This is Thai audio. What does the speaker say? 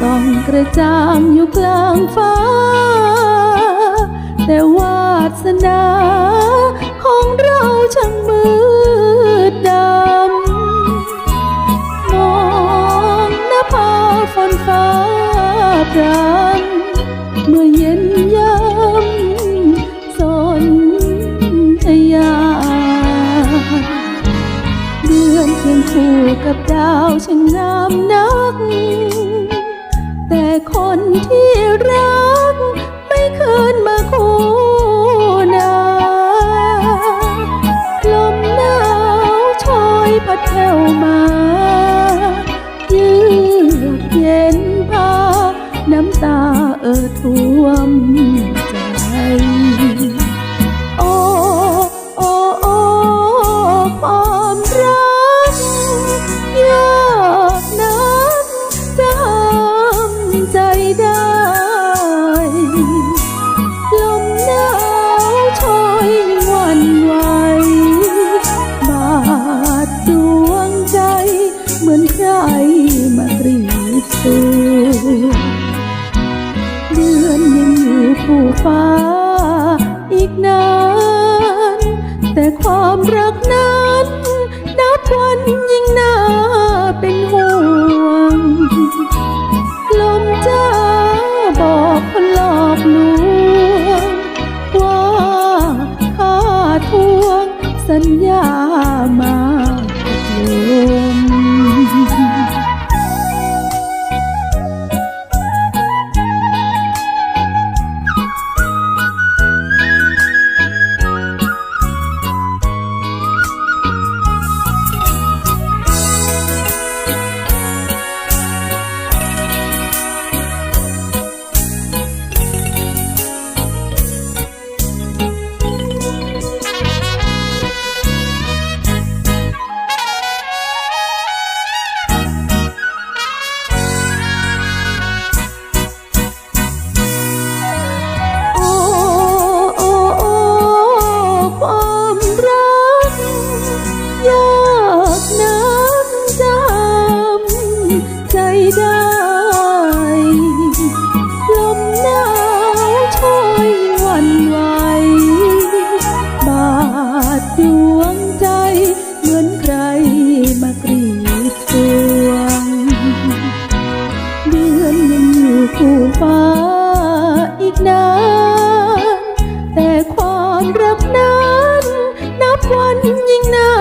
ต้องกระจ่างอยู่กลางฟ้า แต่วาสนาของเราช่างมืดดำ มองหน้าผาฝนฟ้าพรางเมื่อเย็นยำสนทยา เดือนเคียงคู่กับดาวช่างงามนัก ที่รัก ไม่คืนมาคู่นาลมหนาวชอยพัดแผ่วมายืดเย็นพาน้ำตาเอ่อท่วม คู่ฟ้าอีกนาน แต่ความรักนั้นนับวันยิ่งน่าเป็นห่วง ลมจ้าบอกคนหลอกลวง ว่าข้าทวงสัญญามากับลม วันยิ่งน่า